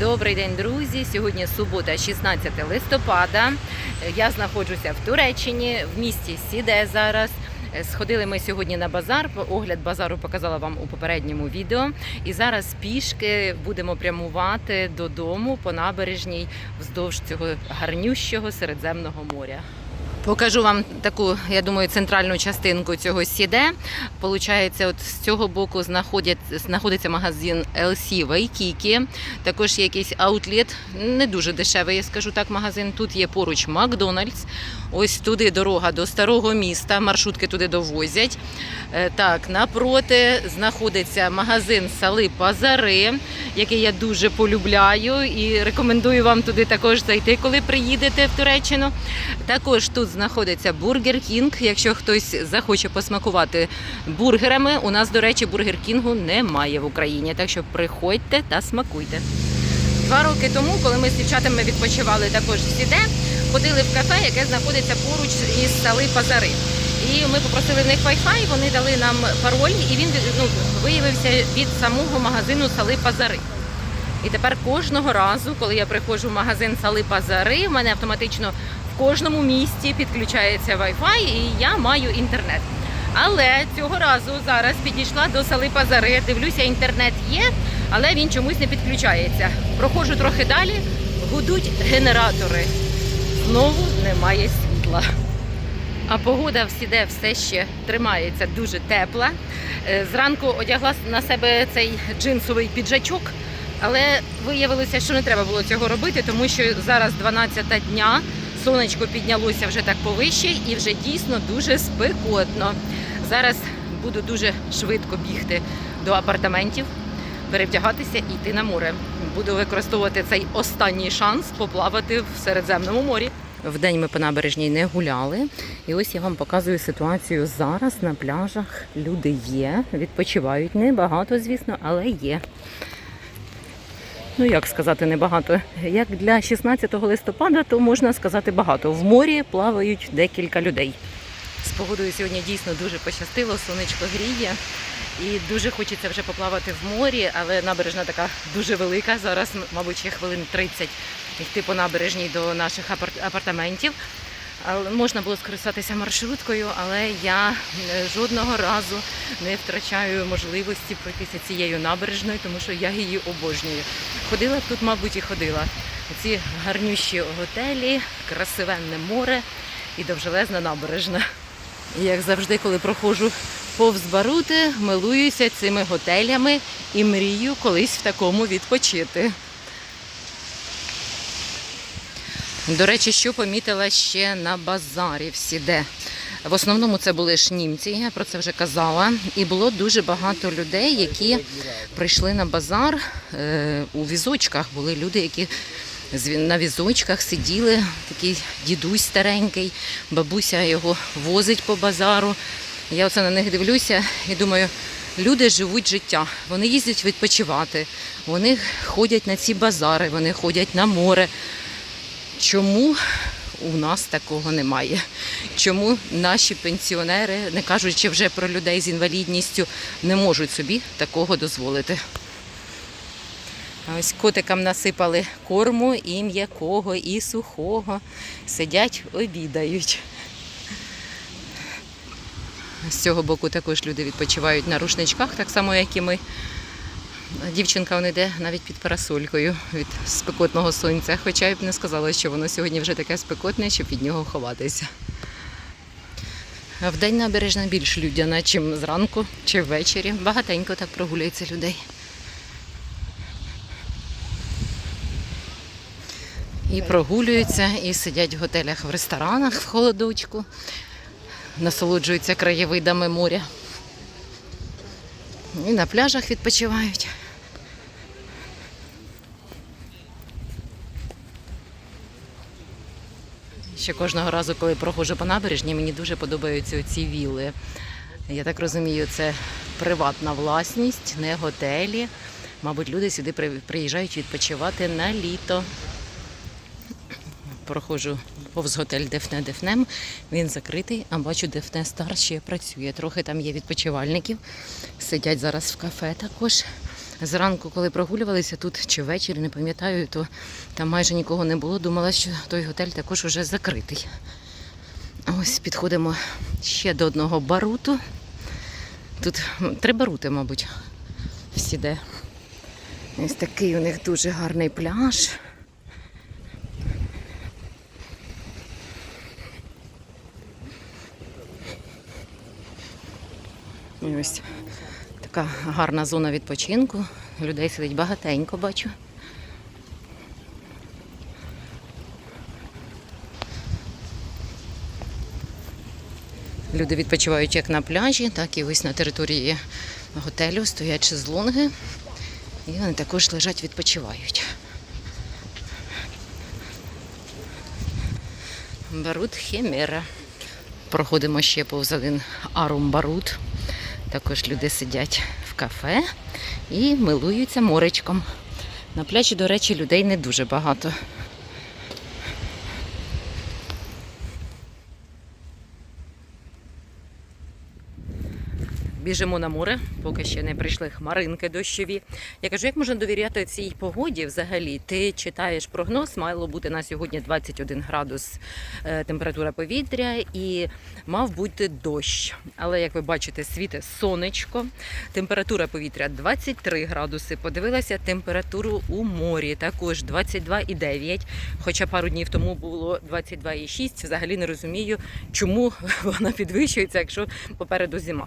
Добрий день, друзі! Сьогодні субота, 16 листопада. Я знаходжуся в Туреччині, в місті Сіде зараз. Сходили ми сьогодні на базар. Огляд базару показала вам у попередньому відео. І зараз пішки будемо прямувати додому по набережній вздовж цього гарнющого Середземного моря. Покажу вам таку, я думаю, центральну частинку цього сіде. Получається, от з цього боку знаходиться магазин LC Waikiki. Також є якийсь аутлет, не дуже дешевий, я скажу так, магазин. Тут є поруч Макдональдс. Ось туди дорога до старого міста. Маршрутки туди довозять. Е, Так, напроти знаходиться магазин Сали Пазари, який я дуже полюбляю і рекомендую вам туди також зайти, коли приїдете в Туреччину. Також тут знаходиться Бургер Кінг. Якщо хтось захоче посмакувати бургерами, у нас, до речі, Бургер Кінгу немає в Україні. Так що приходьте та смакуйте. Два роки тому, коли ми з дівчатами відпочивали також в Сіде, ходили в кафе, яке знаходиться поруч із Сали Пазари. І ми попросили в них Wi-Fi, вони дали нам пароль, і він ну, виявився від самого магазину Сали Пазари. І тепер кожного разу, коли я приходжу в магазин Сали Пазари, в мене автоматично кожному місті підключається Wi-Fi і я маю інтернет. Але цього разу зараз підійшла до Сали Пазари, дивлюся, інтернет є, але він чомусь не підключається. Проходжу трохи далі, гудуть генератори. Знову немає світла. А погода в Сіде все ще тримається дуже тепла. Е, Зранку одягла на себе цей джинсовий піджачок, але виявилося, що не треба було цього робити, тому що зараз 12 дня, сонечко піднялося вже так повище і вже дійсно дуже спекотно. Зараз буду дуже швидко бігти до апартаментів, перевдягатися і йти на море. Буду використовувати цей останній шанс поплавати в Середземному морі. Вдень ми по набережній не гуляли. І ось я вам показую ситуацію зараз на пляжах. Люди є, відпочивають небагато, звісно, але є. Ну, як сказати, небагато. Як для 16 листопада, то можна сказати багато. В морі плавають декілька людей. З погодою сьогодні дійсно дуже пощастило, сонечко гріє. І дуже хочеться вже поплавати в морі, але набережна така дуже велика. Зараз, мабуть, ще хвилин 30 йти по набережній до наших апарт- апартаментів. Можна було скористатися маршруткою, але я е, жодного разу не втрачаю можливості пройтися цією набережною, тому що я її обожнюю. Ходила тут, мабуть, і ходила. Ці гарнющі готелі, красивенне море і довжелезна набережна. І Як завжди, коли проходжу повз Барути, милуюся цими готелями і мрію колись в такому відпочити. До речі, що помітила ще на базарі в Сіде. В основному це були ж німці, я про це вже казала. І було дуже багато людей, які прийшли на базар е, у візочках. Були люди, які на візочках сиділи, такий дідусь старенький, бабуся його возить по базару. Я оце на них дивлюся і думаю, люди живуть життя, вони їздять відпочивати, вони ходять на ці базари, вони ходять на море. Чому у нас такого немає? Чому наші пенсіонери, не кажучи вже про людей з інвалідністю, не можуть собі такого дозволити? Ось котикам насипали корму і м'якого, і сухого. Сидять, обідають. З цього боку також люди відпочивають на рушничках, так само, як і ми. Дівчинка вона йде навіть під парасолькою від спекотного сонця, хоча я б не сказала, що воно сьогодні вже таке спекотне, щоб від нього ховатися. Вдень набережна більш людяна, чим зранку чи ввечері. Багатенько так прогулюється людей. І прогулюються, і сидять в готелях, в ресторанах в холодочку, насолоджуються краєвидами моря. І на пляжах відпочивають. Ще кожного разу, коли проходжу по набережні, мені дуже подобаються ці віли. Я так розумію, це приватна власність, не готелі. Мабуть, люди сюди при- приїжджають відпочивати на літо. Проходжу повз готель Дефне Дефнем. Він закритий, а бачу, Дефне Стар ще працює. Трохи там є відпочивальників. Сидять зараз в кафе також. Зранку, коли прогулювалися тут чи ввечері, не пам'ятаю, то там майже нікого не було. Думала, що той готель також уже закритий. Ось підходимо ще до одного баруту. Тут три барути, мабуть, всі де. Ось такий у них дуже гарний пляж. Ось така гарна зона відпочинку. Людей сидить багатенько, бачу. Люди відпочивають як на пляжі, так і ось на території готелю стоять шезлонги. І вони також лежать, відпочивають. Барут Хімера. Проходимо ще повз один арум барут. Також люди сидять в кафе і милуються моречком. На пляжі, до речі, людей не дуже багато. Біжимо на море, поки ще не прийшли хмаринки дощові. Я кажу, як можна довіряти цій погоді взагалі? Ти читаєш прогноз, мало бути на сьогодні 21 градус е, температура повітря і мав бути дощ. Але як ви бачите, світе сонечко, температура повітря 23 градуси. Подивилася температуру у морі, також 22,9. Хоча пару днів тому було 22,6. Взагалі не розумію, чому вона підвищується, якщо попереду зима.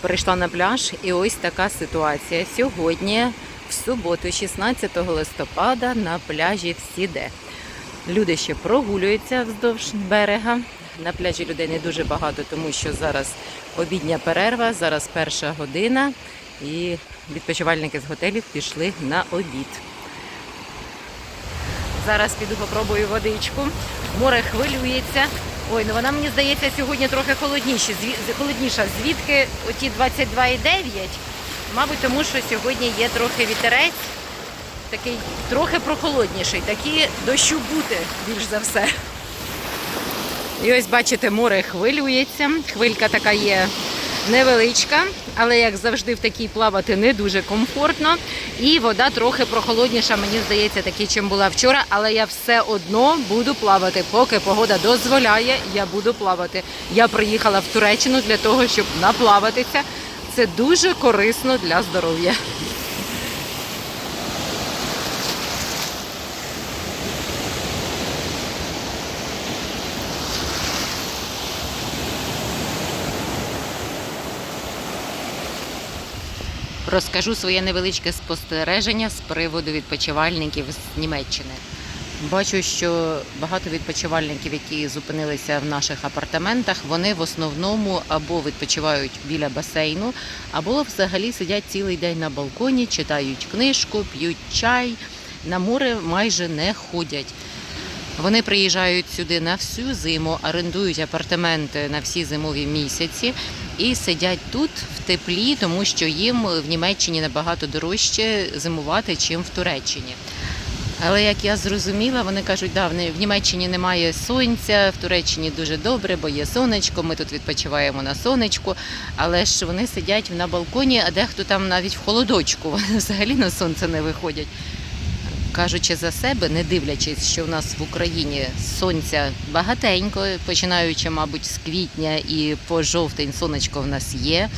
Прийшла на пляж, і ось така ситуація. Сьогодні, в суботу, 16 листопада, на пляжі всіде. Люди ще прогулюються вздовж берега. На пляжі людей не дуже багато, тому що зараз обідня перерва, зараз перша година, і відпочивальники з готелів пішли на обід. Зараз піду попробую водичку. Море хвилюється. Ой, ну вона мені здається сьогодні трохи холодніше. Холодніша. Звідки оті 22,9? Мабуть, тому що сьогодні є трохи вітерець, такий трохи прохолодніший, такі дощу бути більш за все. І ось бачите, море хвилюється. Хвилька така є невеличка, але як завжди в такій плавати не дуже комфортно. І вода трохи прохолодніша, мені здається, такі, чим була вчора. Але я все одно буду плавати. Поки погода дозволяє, я буду плавати. Я приїхала в Туреччину для того, щоб наплаватися. Це дуже корисно для здоров'я. Розкажу своє невеличке спостереження з приводу відпочивальників з Німеччини. Бачу, що багато відпочивальників, які зупинилися в наших апартаментах, вони в основному або відпочивають біля басейну, або взагалі сидять цілий день на балконі, читають книжку, п'ють чай. На море майже не ходять. Вони приїжджають сюди на всю зиму, орендують апартаменти на всі зимові місяці і сидять тут в теплі, тому що їм в Німеччині набагато дорожче зимувати, чим в Туреччині. Але як я зрозуміла, вони кажуть, да, в Німеччині немає сонця, в Туреччині дуже добре, бо є сонечко, ми тут відпочиваємо на сонечку. Але ж вони сидять на балконі, а дехто там навіть в холодочку, вони взагалі на сонце не виходять. Кажучи за себе, не дивлячись, що в нас в Україні сонця багатенько, починаючи, мабуть, з квітня і по жовтень сонечко в нас є.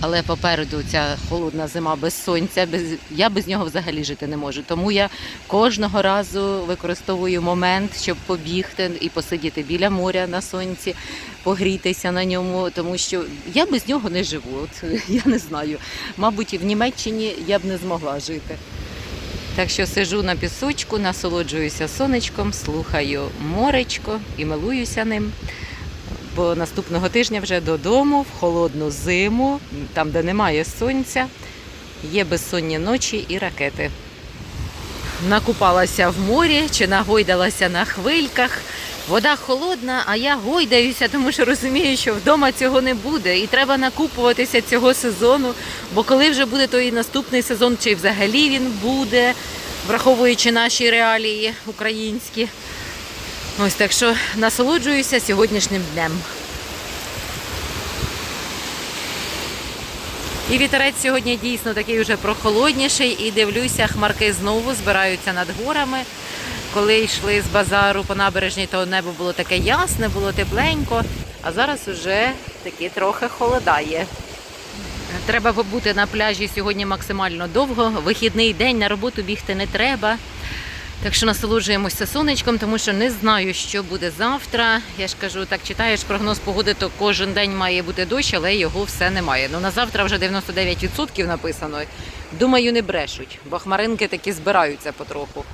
Але попереду ця холодна зима без сонця, без я без нього взагалі жити не можу. Тому я кожного разу використовую момент, щоб побігти і посидіти біля моря на сонці, погрітися на ньому, тому що я без нього не живу. От я не знаю. Мабуть, в Німеччині я б не змогла жити. Так що сижу на пісочку, насолоджуюся сонечком, слухаю моречко і милуюся ним. Бо наступного тижня вже додому, в холодну зиму, там, де немає сонця, є безсонні ночі і ракети. Накупалася в морі чи нагойдалася на хвильках. Вода холодна, а я гойдаюся, тому що розумію, що вдома цього не буде. І треба накупуватися цього сезону. Бо коли вже буде той наступний сезон, чи взагалі він буде, враховуючи наші реалії українські. Ось так що насолоджуюся сьогоднішнім днем. І вітерець сьогодні дійсно такий вже прохолодніший. І дивлюся, хмарки знову збираються над горами. Коли йшли з базару по набережній, то небо було таке ясне, було тепленько. А зараз уже таки трохи холодає. Треба побути на пляжі сьогодні максимально довго. Вихідний день на роботу бігти не треба. Так що насолоджуємося сонечком, тому що не знаю, що буде завтра. Я ж кажу, так читаєш прогноз погоди, то кожен день має бути дощ, але його все немає. Ну на завтра вже 99% написано. Думаю, не брешуть, бо хмаринки таки збираються потроху.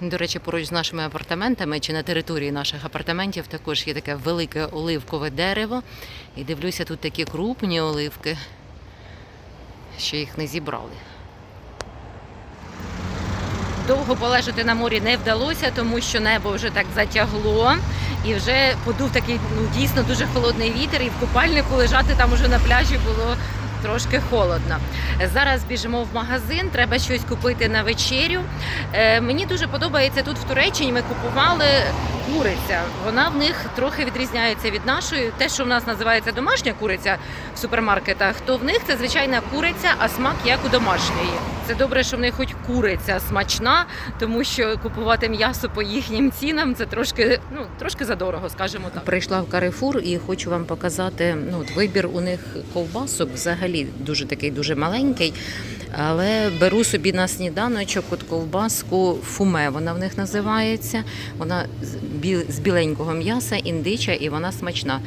До речі, поруч з нашими апартаментами чи на території наших апартаментів також є таке велике оливкове дерево. І дивлюся, тут такі крупні оливки, що їх не зібрали. Довго полежати на морі не вдалося, тому що небо вже так затягло. І вже подув такий ну дійсно дуже холодний вітер, і в купальнику лежати там уже на пляжі було трошки холодно. Зараз біжимо в магазин, треба щось купити на вечерю. Е, мені дуже подобається тут в Туреччині. Ми купували куриця. Вона в них трохи відрізняється від нашої. Те, що в нас називається домашня куриця в супермаркетах, то в них це звичайна куриця, а смак як у домашньої. Це добре, що в них хоч куриця смачна, тому що купувати м'ясо по їхнім цінам це трошки, ну трошки задорого, скажімо так. Прийшла в Карифур і хочу вам показати. Ну, от вибір у них ковбасок взагалі дуже такий дуже маленький. Але беру собі на сніданочок от ковбаску фуме, вона в них називається. Вона з біленького м'яса, індича, і вона смачна.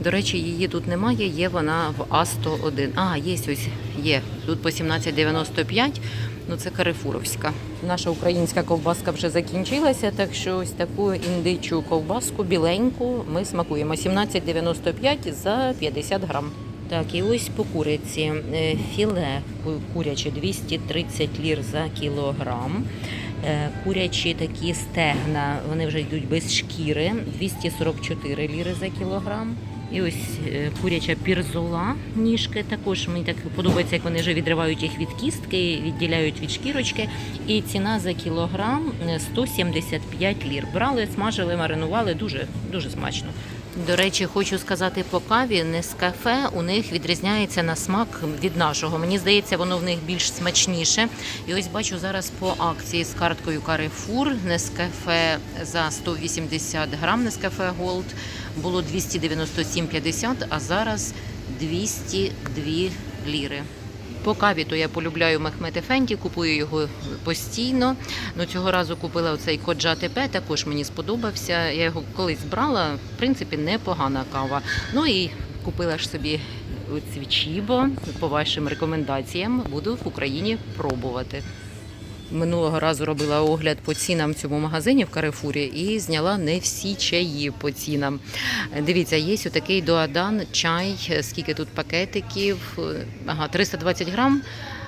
До речі, її тут немає, є вона в А101. А, є ось є. Тут по 17,95. Ну це Карифуровська. Наша українська ковбаска вже закінчилася, так що ось таку індичу ковбаску біленьку ми смакуємо. 17,95 за 50 грам. Так, і ось по куриці. Е, Філе куряче 230 лір за кілограм. Е, Курячі такі стегна, вони вже йдуть без шкіри, 244 ліри за кілограм. І ось е, куряча пірзола, ніжки також мені так подобається, як вони вже відривають їх від кістки, відділяють від шкірочки. І ціна за кілограм е, 175 лір. Брали, смажили, маринували, дуже, дуже смачно. До речі, хочу сказати по каві, Нескафе у них відрізняється на смак від нашого. Мені здається, воно в них більш смачніше. І ось бачу зараз по акції з карткою Carrefour Нескафе за 180 грам Нескафе Gold було 297,50, а зараз 202 ліри. По каві то я полюбляю Мехмет Ефенді, купую його постійно. Ну цього разу купила оцей Коджа ТП, також мені сподобався. Я його колись брала, в принципі, непогана кава. Ну і купила ж собі цвічібо. Чібо по вашим рекомендаціям. Буду в Україні пробувати. Минулого разу робила огляд по цінам в цьому магазині в Карифурі і зняла не всі чаї по цінам. Дивіться, є отакий доадан чай, скільки тут пакетиків. Ага, 320 грам.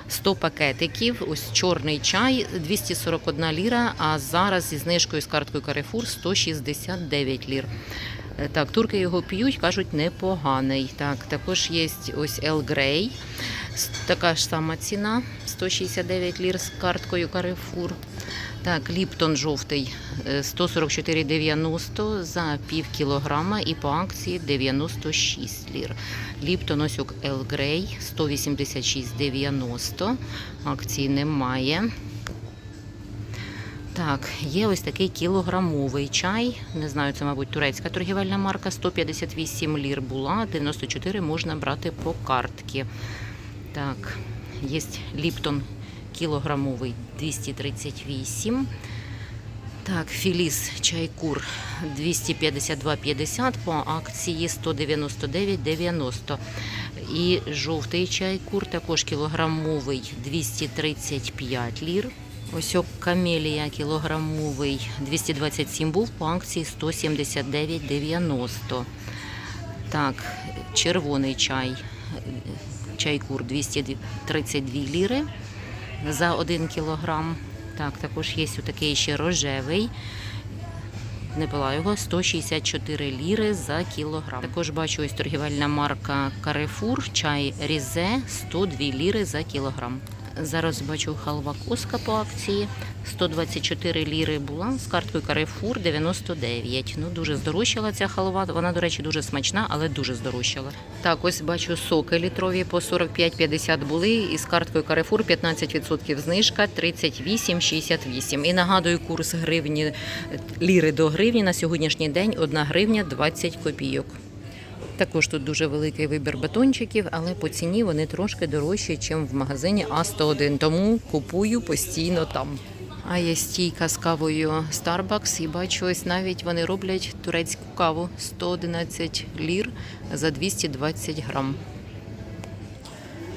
100 пакетиків, ось чорний чай 241 ліра, а зараз зі знижкою з карткою Carrefour 169 лір. Е, Так, турки його п'ють, кажуть, непоганий. Так, також є ось Grey, с- така ж сама ціна 169 лір з карткою Carrefour. Так, Ліптон жовтий е, 144,90 за пів кілограма і по акції 96 лір. Ліптон ось El Grey 186,90. Акції немає. Так, є ось такий кілограмовий чай. Не знаю, це, мабуть, турецька торгівельна марка. 158 лір була, 94 можна брати по картці. Так, є Ліптон кілограмовий 238. Так, Філіс Чайкур 252,50 по акції 199,90. І жовтий чайкур також кілограмовий 235 лір. Ось камелія кілограмовий 227 був по акції 179,90. Так, червоний чай, чайкур 232 ліри за 1 кілограм. Так, також є такий ще рожевий. Не пила його 164 ліри за кілограм. Також бачу ось торгівельна марка Carrefour, чай Різе 102 ліри за кілограм. Зараз бачу халва коска по акції. 124 ліри була з карткою Carrefour 99. Ну дуже здорожчала ця халва. Вона, до речі, дуже смачна, але дуже здорожчала. Так, ось бачу соки літрові по 45,50 були. І з карткою Carrefour 15% знижка 38,68. І нагадую, курс гривні ліри до гривні на сьогоднішній день 1 гривня 20 копійок. Також тут дуже великий вибір батончиків, але по ціні вони трошки дорожчі, ніж в магазині А101, тому купую постійно там. А є стійка з кавою Starbucks і бачу, ось навіть вони роблять турецьку каву 111 лір за 220 грам.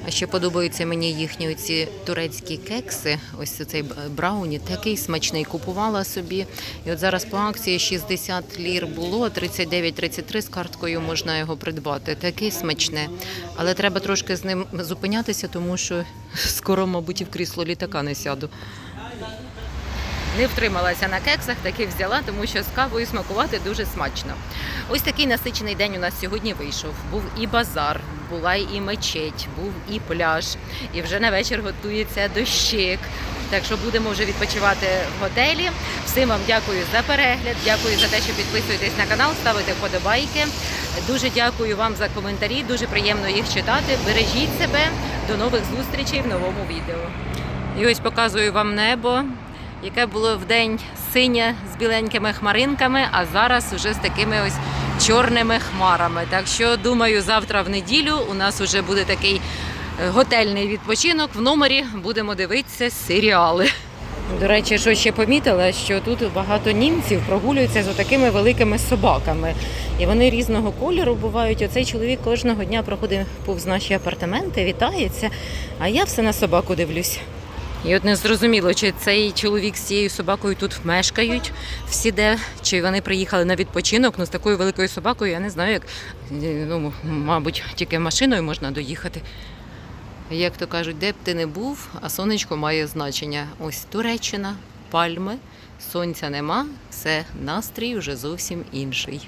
А ще подобаються мені їхні ці турецькі кекси. Ось цей брауні, такий смачний. Купувала собі. І от зараз по акції 60 лір було, 39-33 з карткою можна його придбати. Такий смачне. Але треба трошки з ним зупинятися, тому що скоро, мабуть, і в крісло літака не сяду. Не втрималася на кексах, таки взяла, тому що з кавою смакувати дуже смачно. Ось такий насичений день у нас сьогодні вийшов. Був і базар, була і мечеть, був і пляж, і вже на вечір готується дощик. Так що будемо вже відпочивати в готелі. Всім вам дякую за перегляд, дякую за те, що підписуєтесь на канал, ставите вподобайки. Дуже дякую вам за коментарі, дуже приємно їх читати. Бережіть себе, до нових зустрічей в новому відео. І ось показую вам небо яке було в день синє з біленькими хмаринками, а зараз вже з такими ось чорними хмарами. Так що думаю, завтра в неділю у нас вже буде такий е, готельний відпочинок. В номері будемо дивитися серіали. До речі, що ще помітила, що тут багато німців прогулюються з такими великими собаками. І вони різного кольору бувають. Оцей чоловік кожного дня проходить повз наші апартаменти, вітається, а я все на собаку дивлюсь. І от не зрозуміло, чи цей чоловік з цією собакою тут мешкають всі де, чи вони приїхали на відпочинок. Ну з такою великою собакою я не знаю, як е, ну, мабуть, тільки машиною можна доїхати. Як то кажуть, де б ти не був, а сонечко має значення. Ось Туреччина, пальми, сонця нема, все, настрій вже зовсім інший.